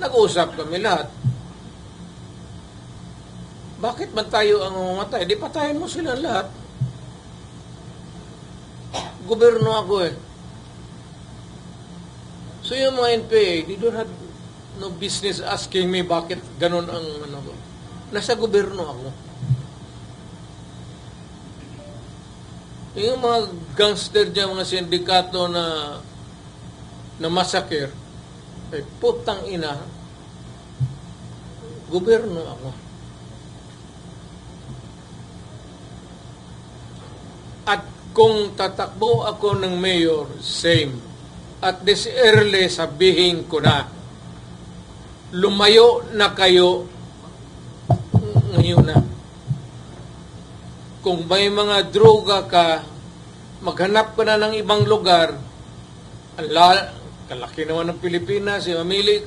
Nag-usap kami lahat. Bakit man tayo ang mamatay? Di patayin mo sila lahat. Gobyerno ako eh. So yung mga NPA, they don't have no business asking me bakit ganun ang ano ko. Nasa gobyerno ako. Yung mga gangster dyan, mga sindikato na na masakir, ay putang ina, gobyerno ako. At kung tatakbo ako ng mayor, same. At this early, sabihin ko na, lumayo na kayo ngayon na. Kung may mga droga ka, maghanap ka na ng ibang lugar, ang la- kalaki naman ng Pilipinas, eh, mamili